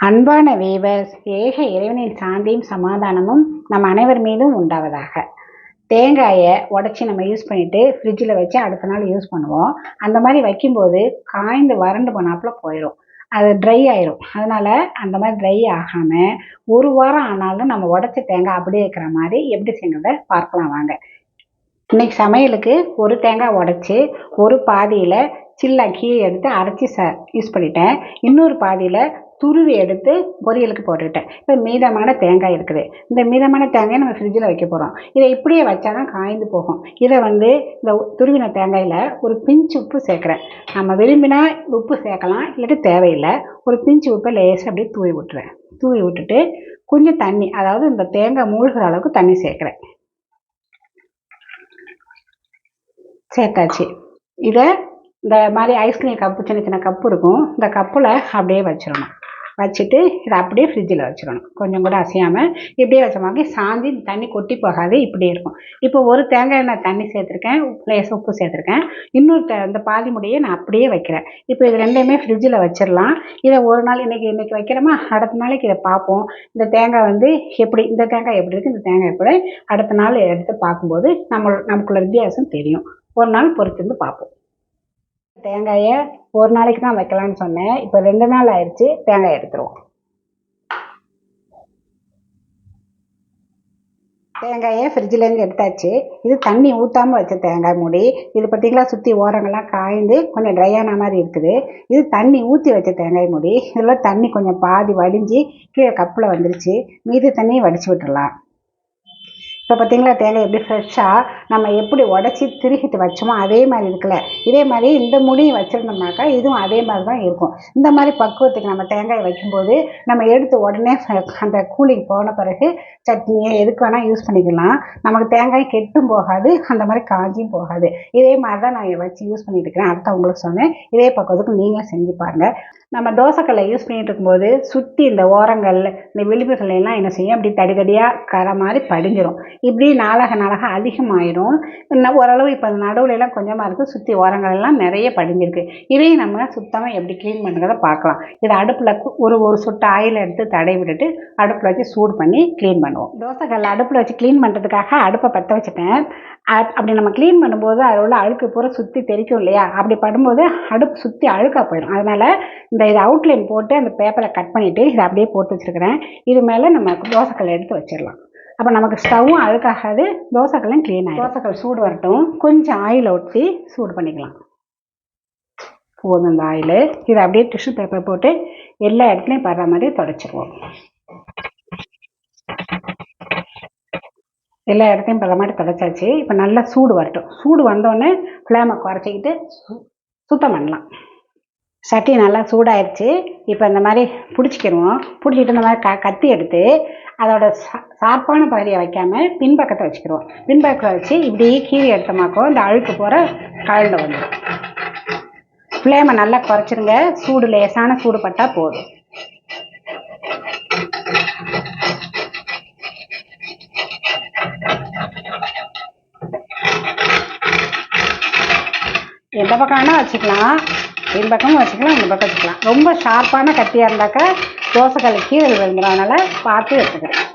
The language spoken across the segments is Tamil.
அன்பான வேவர்ஸ் ஏக இறைவனின் சாந்தியும் சமாதானமும் நம் அனைவர் மீதும் உண்டாவதாக. தேங்காயை உடச்சி நம்ம யூஸ் பண்ணிவிட்டு ஃப்ரிட்ஜில் வச்சு அடுத்த நாள் யூஸ் பண்ணுவோம். அந்த மாதிரி வைக்கும்போது காய்ந்து வறண்டு போனாப்புல போயிடும் அது ட்ரை ஆயிரும். அதனால் அந்த மாதிரி ட்ரை ஆகாமல் ஒரு வாரம் ஆனாலும் நம்ம உடச்ச தேங்காய் அப்படியே இருக்கிற மாதிரி எப்படி செய்யறத பார்க்கலாம் வாங்க. இன்னைக்கு சமையலுக்கு ஒரு தேங்காய் உடச்சி ஒரு பாதியில் சில்லா எடுத்து அரைச்சி ச யூஸ் பண்ணிட்டேன். இன்னொரு பாதியில் துருவி எடுத்து பொரியலுக்கு போட்டுக்கிட்டேன். இப்போ மீதமான தேங்காய் இருக்குது. இந்த மீதமான தேங்காயை நம்ம ஃப்ரிட்ஜில் வைக்க போகிறோம் இதை இப்படியே வச்சா தான் காய்ந்து போகும். இதை வந்து இந்த துருவின தேங்காயில் ஒரு பிஞ்சு உப்பு சேர்க்குறேன். நம்ம விரும்பினா உப்பு சேர்க்கலாம் இல்லாட்டி தேவையில்லை. ஒரு பிஞ்சு உப்பை லேசாக அப்படியே தூவி விட்டுறேன் தூவி விட்டுட்டு கொஞ்சம் தண்ணி அதாவது இந்த தேங்காய் மூழ்கிற அளவுக்கு தண்ணி சேர்க்குறேன். சேர்த்தாச்சு. இதை இந்த மாதிரி ஐஸ்கிரீம் கப்பு சின்ன சின்ன கப்பு இருக்கும். இந்த கப்பில் அப்படியே வச்சிடணும். வச்சுட்டு இதை அப்படியே ஃப்ரிட்ஜில் வச்சிடணும். கொஞ்சம் கூட அசையாமல் இப்படியே வச்ச மாதிரி சாஞ்சி தண்ணி கொட்டி போகாது. இப்படியே இருக்கும். இப்போ ஒரு தேங்காய் நான் தண்ணி சேர்த்துருக்கேன். லேஸ் உப்பு சேர்த்துருக்கேன். இன்னொரு த இந்த பாதி முடியை நான் அப்படியே வைக்கிறேன். இப்போ இது ரெண்டையுமே ஃப்ரிட்ஜில் வச்சிடலாம். இதை ஒரு நாள் இன்றைக்கி இன்றைக்கி வைக்கிறோமா? அடுத்த நாளைக்கு இதை பார்ப்போம். இந்த தேங்காய் வந்து எப்படி இந்த தேங்காய் எப்படி இருக்குது இந்த தேங்காய் எப்படி? அடுத்த நாள் எடுத்து பார்க்கும்போது நம்ம நமக்குள்ள வித்தியாசம் தெரியும். ஒரு நாள் பொறுத்திருந்து பார்ப்போம். தேங்காயை ஒரு நாளைக்கு தான் வைக்கலான்னு சொன்னேன். இப்போ ரெண்டு நாள் ஆயிடுச்சு தேங்காய் எடுத்துருவோம். தேங்காயை ஃப்ரிட்ஜிலேருந்து எடுத்தாச்சு. இது தண்ணி ஊற்றாமல் வச்ச தேங்காய் மூடி. இது பார்த்திங்களா சுற்றி ஓரங்கள்லாம் காய்ந்து கொஞ்சம் ட்ரை ஆன மாதிரி இருக்குது. இது தண்ணி ஊற்றி வச்ச தேங்காய் மூடி. இதில் தண்ணி கொஞ்சம் பாதி வடிஞ்சு கீழே கப்பில் வந்துருச்சு. மீதி தண்ணியை வடித்து விட்டுடலாம் இப்போ பார்த்தீங்களா தேங்காய் எப்படி ஃப்ரெஷ்ஷாக நம்ம எப்படி உடச்சி திருகிட்டு வச்சோமோ அதே மாதிரி இருக்குல்ல. இதே மாதிரி இந்த முடியும் வச்சுருந்தோம்னாக்கா இதுவும் அதே மாதிரி தான் இருக்கும். இந்த மாதிரி பக்குவத்துக்கு நம்ம தேங்காய் வைக்கும்போது நம்ம எடுத்து உடனே அந்த கூலிங் போன பிறகு சட்னியை எதுக்கு வேணால் யூஸ் பண்ணிக்கலாம். நமக்கு தேங்காய் கெட்டும் போகாது அந்த மாதிரி காஞ்சியும் போகாது. இதே மாதிரி தான் நான் வச்சு யூஸ் பண்ணிட்டு இருக்கிறேன். அடுத்த உங்களுக்கு சொன்னேன். இதே பக்குவத்துக்கு நீங்களும் செஞ்சு பாருங்கள் நம்ம தோசைக்கல்லை யூஸ் பண்ணிட்டு இருக்கும்போது சுற்றி இந்த ஓரங்கள் இந்த விளிம்புகள் எல்லாம் என்ன செய்யும்? அப்படி தடி தடியாக கரை மாதிரி படிஞ்சிடும் இப்படி நாளாக நாளாக அதிகமாயிரும். ஓரளவு இப்போ நடுவில் எல்லாம் கொஞ்சமாக இருக்குது சுற்றி ஓரங்கள் எல்லாம் நிறைய படிஞ்சிருக்கு. இதையும் நம்ம சுத்தமாக எப்படி க்ளீன் பண்ணுறத பார்க்கலாம். இதை அடுப்பில் ஒரு ஒரு சொட்டு ஆயில் எடுத்து தடை விட்டுட்டு அடுப்பில் வச்சு சூடு பண்ணி க்ளீன் பண்ணுவோம். தோசைக்கல் அடுப்பில் வச்சு க்ளீன் பண்ணுறதுக்காக அடுப்பை பற்ற வச்சுட்டேன். அப்படி நம்ம க்ளீன் பண்ணும்போது அதில் உள்ள அழுக்கு பூரா சுற்றி தெரிக்கும் இல்லையா? அப்படி படும்போது அடுப்பு சுற்றி அழுக்காக போயிடும் அதனால் இந்த இதை அவுட்லைன் போட்டு அந்த பேப்பரை கட் பண்ணிவிட்டு இதை அப்படியே போட்டு வச்சுருக்கிறேன். இது மேலே நம்ம தோசைக்கல் எடுத்து வச்சிடலாம். அப்போ நமக்கு ஸ்டவ்வும் அழுக்காகாது தோசைக்கெல்லாம் க்ளீன் ஆகிடும் தோசைக்கல் சூடு வரட்டும். கொஞ்சம் ஆயில் ஊற்றி சூடு பண்ணிக்கலாம். போதும் இந்த ஆயில் இதை அப்படியே டிஷ்யூ பேப்பர் போட்டு எல்லா இடத்துலையும் படுற மாதிரி தொடச்சிடுவோம் எல்லா இடத்தையும் படுற மாதிரி தொடச்சாச்சு. இப்போ நல்லா சூடு வரட்டும். சூடு வந்தோடனே ஃப்ளேமை குறைச்சிக்கிட்டு சுத்தம் பண்ணலாம். சட்டி நல்லா சூடாயிருச்சு. இப்போ இந்த மாதிரி பிடிச்சிக்கிடுவோம். பிடிச்சிட்டு இந்த மாதிரி க கத்தி எடுத்து அதோட சார்பான பகுதியை வைக்காமல் பின்பக்கத்தை வச்சுக்கிடுவோம் பின்பக்கத்தை வச்சு இப்படி கீழே எடுத்தமாக்கோ இந்த அழுக்கு போகிற கழண்டு வந்துடும் ஃப்ளேமை நல்லா குறைச்சிருங்க. சூடு லேசான சூடு பட்டால் போதும். எந்த பக்கம் வேணால் வச்சுக்கலாம். இந்த பக்கமும் வச்சுக்கலாம் இந்த பக்கம் வச்சுக்கலாம். ரொம்ப ஷார்ப்பான கத்தியாக இருந்தாக்கா தோசைக்கல் கீழே விழுந்துடும் அதனால் பார்த்து எடுத்துக்கிறேன்.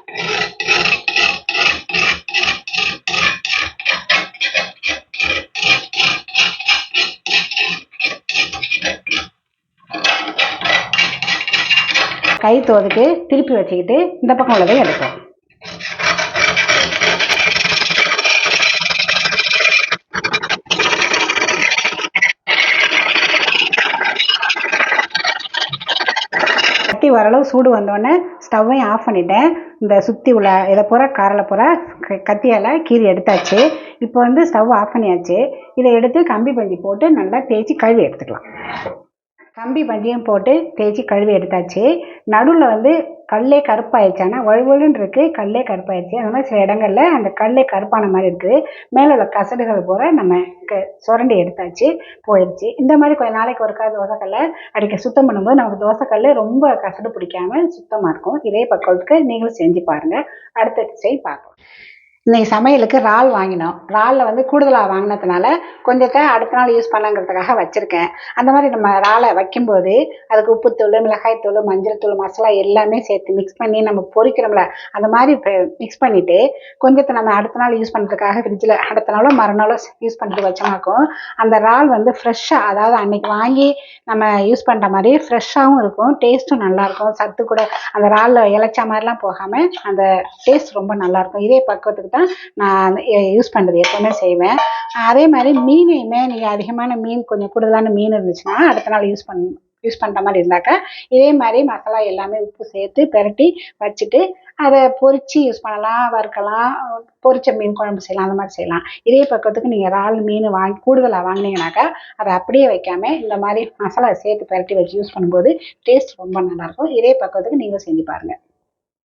கை தோதுக்கு திருப்பி வச்சுக்கிட்டு இந்த பக்கம் உள்ளதை எடுப்போம். கத்தி ஓரளவு சூடு வந்தோடனே ஸ்டவ்வையும் ஆஃப் பண்ணிட்டேன். இந்த சுற்றி உள்ள இதை பூரா காரில் பூரா கத்தியால் கீறி எடுத்தாச்சு. இப்போ வந்து ஸ்டவ் ஆஃப் பண்ணியாச்சு. இதை எடுத்து கம்பி பஞ்சி போட்டு நல்லா தேய்ச்சி கழுவி எடுத்துக்கலாம். கம்பி பஞ்சியும் போட்டு தேய்ச்சி கழுவி எடுத்தாச்சு. நடுவில் வந்து கல்லே கருப்பாயிடுச்சு ஆனால் வழுவழுன்னு இருக்குது கல்லே கருப்பாயிடுச்சு. அந்த மாதிரி சில இடங்களில் அந்த கல்லே கருப்பான மாதிரி இருக்குது மேலே உள்ள கசடுகள் பூரா நம்ம சுரண்டி எடுத்தாச்சு. போயிடுச்சு. இந்த மாதிரி கொஞ்சம் நாளைக்கு ஒருக்கா தோசைக்கல்லை அடிக்க சுத்தம் பண்ணும்போது நமக்கு தோசைக்கல் ரொம்ப கசடு பிடிக்காம சுத்தமாக இருக்கும். இதே பக்கத்துக்கு நீங்களும் செஞ்சு பாருங்கள் அடுத்த செய் பார்க்கலாம் இன்னைக்கு சமையலுக்கு இறால் வாங்கினோம். இறாலில் வந்து கூடுதலாக வாங்கினதுனால கொஞ்சத்தை அடுத்த நாள் யூஸ் பண்ணலாங்கிறதுக்காக வச்சுருக்கேன். அந்த மாதிரி நம்ம இறாலை வைக்கும்போது அதுக்கு உப்புத்தூள் மிளகாய்த்தூள் மஞ்சள் தூள் மசாலா எல்லாமே சேர்த்து மிக்ஸ் பண்ணி நம்ம பொரிக்கிறோம்ல அந்த மாதிரி மிக்ஸ் பண்ணிவிட்டு கொஞ்சத்தை நம்ம அடுத்த நாள் யூஸ் பண்ணுறதுக்காக ஃப்ரிட்ஜில் அடுத்த நாளோ மறுநாளோ யூஸ் பண்ணுறது வச்சோமாக்கும் அந்த இறால் வந்து ஃப்ரெஷ்ஷாக அதாவது அன்னைக்கு வாங்கி நம்ம யூஸ் பண்ணுற மாதிரி ஃப்ரெஷ்ஷாகவும் இருக்கும் டேஸ்ட்டும் நல்லாயிருக்கும் சத்து கூட அந்த இறாலில் இழைச்ச மாதிரிலாம் போகாமல் அந்த டேஸ்ட் ரொம்ப நல்லாயிருக்கும் இதே பக்குவத்துக்கு தான் நான் யூஸ் பண்ணுறது எப்போவுமே செய்வேன். அதே மாதிரி மீனையுமே நீங்கள் அதிகமான மீன் கொஞ்சம் கூடுதலான மீன் இருந்துச்சுன்னா அடுத்த நாள் யூஸ் பண்ண யூஸ் பண்ணுற மாதிரி இருந்தாக்கா இதே மாதிரி மசாலா எல்லாமே உப்பு சேர்த்து பெரட்டி வச்சுட்டு அதை பொரித்து யூஸ் பண்ணலாம் வறுக்கலாம் பொரிச்ச மீன் குழம்பு செய்யலாம் அந்த மாதிரி செய்யலாம். இதே பக்கத்துக்கு நீங்கள் இறால் மீன் வாங்கி கூடுதலாக வாங்கினீங்கனாக்கா அதை அப்படியே வைக்காமல் இந்த மாதிரி மசாலா சேர்த்து பெரட்டி வச்சு யூஸ் பண்ணும்போது டேஸ்ட் ரொம்ப நல்லாயிருக்கும் இதே பக்கத்துக்கு நீங்கள் செஞ்சு பாருங்கள்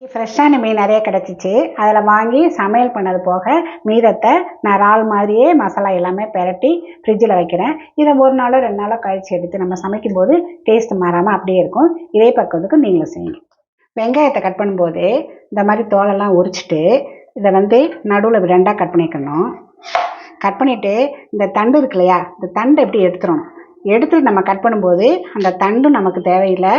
ஃப்ரெஷ்ஷான மீன் நிறைய கிடச்சிச்சு. அதில் வாங்கி சமையல் பண்ணது போக மீதத்தை நான் இறால் மாதிரியே மசாலா எல்லாமே பெரட்டி ஃப்ரிட்ஜில் வைக்கிறேன். இதை ஒரு நாளோ ரெண்டு நாளோ கழித்து எடுத்து நம்ம சமைக்கும்போது டேஸ்ட் மாறாமல் அப்படியே இருக்கும். இதே பக்கத்துக்கு நீங்களும் செய்யுங்க. வெங்காயத்தை கட் பண்ணும்போது இந்த மாதிரி தோலெல்லாம் உரிச்சிட்டு இதை வந்து நடுவில் ரெண்டாக கட் பண்ணிக்கணும். கட் பண்ணிவிட்டு இந்த தண்டு இருக்கு இல்லையா இந்த தண்டை எப்படி எடுத்துடணும் எடுத்துட்டு நம்ம கட் பண்ணும்போது அந்த தண்டும் நமக்கு தேவையில்லை.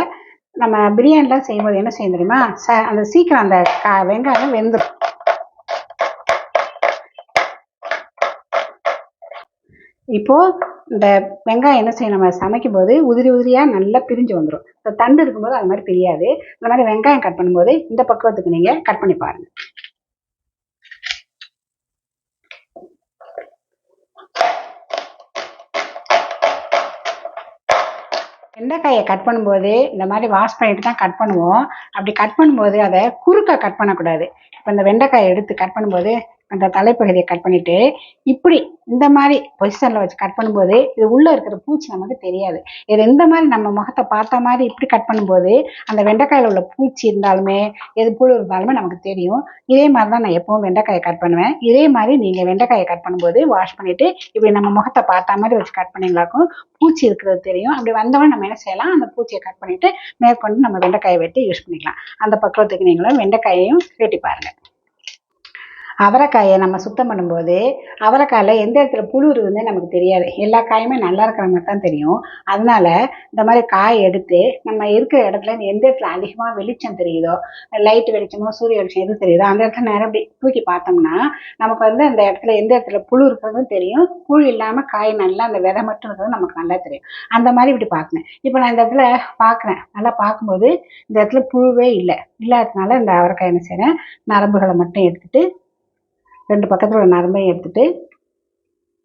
நம்ம பிரியாணிலாம் செய்யும்போது என்ன செய்யும் தெரியுமா? ச அந்த சீக்கிரம் அந்த கா வெங்காயம் வெந்துடும் இப்போது இந்த வெங்காயம் என்ன செய்யும்? நம்ம சமைக்கும் போது உதிரி உதிரியாக நல்லா பிரிஞ்சு வந்துடும் இந்த தண்டு இருக்கும்போது அது மாதிரி பிரியாது. இந்த மாதிரி வெங்காயம் கட் பண்ணும்போது இந்த பக்குவத்துக்கு நீங்கள் கட் பண்ணி பாருங்கள் வெண்டைக்காயை கட் பண்ணும்போது இந்த மாதிரி வாஷ் பண்ணிட்டு தான் கட் பண்ணுவோம். அப்படி கட் பண்ணும்போது அதை குறுக்க கட் பண்ணக்கூடாது. இப்போ இந்த வெண்டைக்காயை எடுத்து கட் பண்ணும்போது அந்த தலைப்பகுதியை கட் பண்ணிவிட்டு இப்படி இந்த மாதிரி பொசிஷனில் வச்சு கட் பண்ணும்போது இது உள்ளே இருக்கிற பூச்சி நமக்கு தெரியாது. இது இந்த மாதிரி நம்ம முகத்தை பார்த்த மாதிரி இப்படி கட் பண்ணும்போது அந்த வெண்டைக்காயில் உள்ள பூச்சி இருந்தாலுமே எது புழு இருந்தாலுமே நமக்கு தெரியும். இதே மாதிரி தான் நான் எப்பவும் வெண்டைக்காயை கட் பண்ணுவேன். இதே மாதிரி நீங்கள் வெண்டைக்காயை கட் பண்ணும்போது வாஷ் பண்ணிவிட்டு இப்படி நம்ம முகத்தை பார்த்த மாதிரி வச்சு கட் பண்ணிங்களாக்கும் பூச்சி இருக்கிறது தெரியும். அப்படி வந்தவொடனே நம்ம என்ன செய்யலாம்? அந்த பூச்சியை கட் பண்ணிவிட்டு மேற்கொண்டு நம்ம வெண்டைக்காயை வெட்டி யூஸ் பண்ணிக்கலாம். அந்த பக்குவத்துக்கு நீங்களும் வெண்டைக்காயையும் வெட்டி பாருங்கள் அவரைக்காயை நம்ம சுத்தம் பண்ணும்போது அவரைக்காயில் எந்த இடத்துல புழு இருக்குதுன்னே நமக்கு தெரியாது. எல்லா காயுமே நல்லா இருக்கிற மாதிரி தான் தெரியும். அதனால இந்த மாதிரி காய் எடுத்து நம்ம இருக்கிற இடத்துல எந்த இடத்துல அதிகமாக வெளிச்சம் தெரியுதோ லைட் வெளிச்சமோ சூரிய வெளிச்சம் எது தெரியுதோ அந்த இடத்துல நேரம் அப்படி தூக்கி பார்த்தோம்னா நமக்கு வந்து அந்த இடத்துல எந்த இடத்துல புழு இருக்கிறதும் தெரியும். புழு இல்லாமல் காய் நல்லா அந்த விதை மட்டும் இருக்கிறது நமக்கு நல்லா தெரியும். அந்த மாதிரி இப்படி பார்க்கணும். இப்போ நான் இந்த இடத்துல பார்க்குறேன். நல்லா பார்க்கும்போது இந்த இடத்துல புழுவே இல்லை. இல்லாததுனால இந்த அவரைக்காய் என்ன செய்கிறேன் நரம்புகளை மட்டும் எடுத்துகிட்டு ரெண்டு பக்கத்தில் ஒரு நரம்பையும் எடுத்துகிட்டு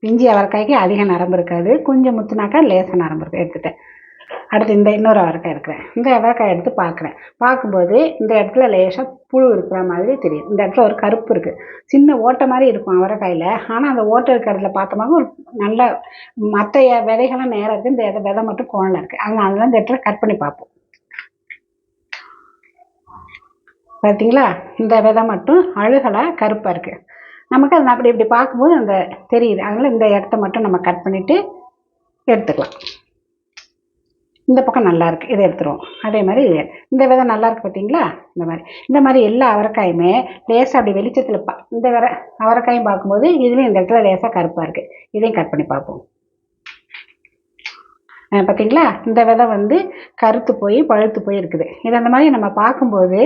பிஞ்சி அவரைக்காய்க்கு அதிக நரம்பு இருக்காது. கொஞ்சம் முத்துனாக்கா லேசாக நரம்பு இருக்குது எடுத்துட்டேன். அடுத்து இந்த இன்னொரு அவரைக்காய் இருக்கிறேன் இந்த அவரைக்காய் எடுத்து பார்க்குறேன். பார்க்கும்போது இந்த இடத்துல லேசாக புழு இருக்கிற மாதிரி தெரியும் இந்த இடத்துல ஒரு கருப்பு இருக்குது சின்ன ஓட்டை மாதிரி இருக்கும் அவரைக்காயில். ஆனால் அந்த ஓட்டை இருக்கிற இடத்துல பார்த்தோம்னா ஒரு நல்ல மற்ற விதைகள்லாம் நேரம் இருக்குது இந்த விதை மட்டும் கோணில் இருக்குது அதனால இந்த இடத்துல கட் பண்ணி பார்ப்போம். பார்த்தீங்களா இந்த விதை மட்டும் அழுகலாக கருப்பாக இருக்குது நமக்கு அது அப்படி இப்படி பார்க்கும்போது அந்த தெரியுது. அதனால் இந்த இடத்த மட்டும் நம்ம கட் பண்ணிவிட்டு எடுத்துக்கலாம். இந்த பக்கம் நல்லாயிருக்கு இதை எடுத்துருவோம். அதே மாதிரி இந்த விதை நல்லா இருக்குது பார்த்தீங்களா? இந்த மாதிரி. இந்த மாதிரி எல்லா அவரைக்காயுமே லேசாக அப்படி வெளிச்சத்தில் பா இந்த வர அவரைக்காயும் பார்க்கும்போது இதுலேயும் இந்த இடத்துல லேசாக கருப்பாக இருக்குது இதையும் கட் பண்ணி பார்ப்போம். பார்த்தீங்களா? இந்த விதை வந்து கருத்து போய் பழுத்து போய் இருக்குது. இது அந்த மாதிரி நம்ம பார்க்கும்போது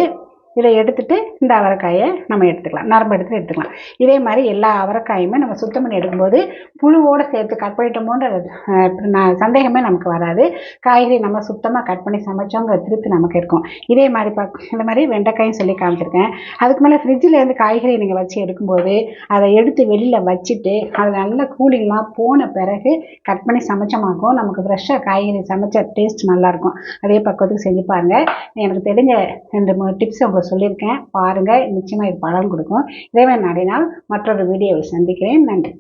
இதை எடுத்துகிட்டு இந்த அவரைக்காயை நம்ம எடுத்துக்கலாம். நரம்பு எடுத்து எடுத்துக்கலாம். இதே மாதிரி எல்லா அவரைக்காயுமே நம்ம சுத்தம் பண்ணி எடுக்கும்போது புழுவோடு சேர்த்து கட் பண்ணிட்டோமோன்ற நான் சந்தேகமே நமக்கு வராது. காய்கறி நம்ம சுத்தமாக கட் பண்ணி சமைச்சோங்கிற திருப்தி நமக்கு இருக்கும். இதே மாதிரி பா இந்த மாதிரி வெண்டைக்காயும் சொல்லி காமிச்சிருக்கேன். அதுக்கு மேலே ஃப்ரிட்ஜில் இருந்து காய்கறி நீங்கள் வச்சு எடுக்கும்போது அதை எடுத்து வெளியில் வச்சுட்டு அது நல்ல கூலிங்லாம் போன பிறகு கட் பண்ணி சமைச்சோமாக்கும் நமக்கு ஃப்ரெஷ்ஷாக காய்கறி சமைச்ச டேஸ்ட் நல்லாயிருக்கும் அதே பக்கத்துக்கு செஞ்சு பாருங்கள் எனக்கு தெரிஞ்ச ரெண்டு மூணு டிப்ஸ் உங்களுக்கு சொல்லியிருக்கேன். பாருங்கள் நிச்சயமாக இது பலன் கொடுக்கும். இதே மாதிரி நாடினால் மற்றொரு வீடியோவை சந்திக்கிறேன். நன்றி.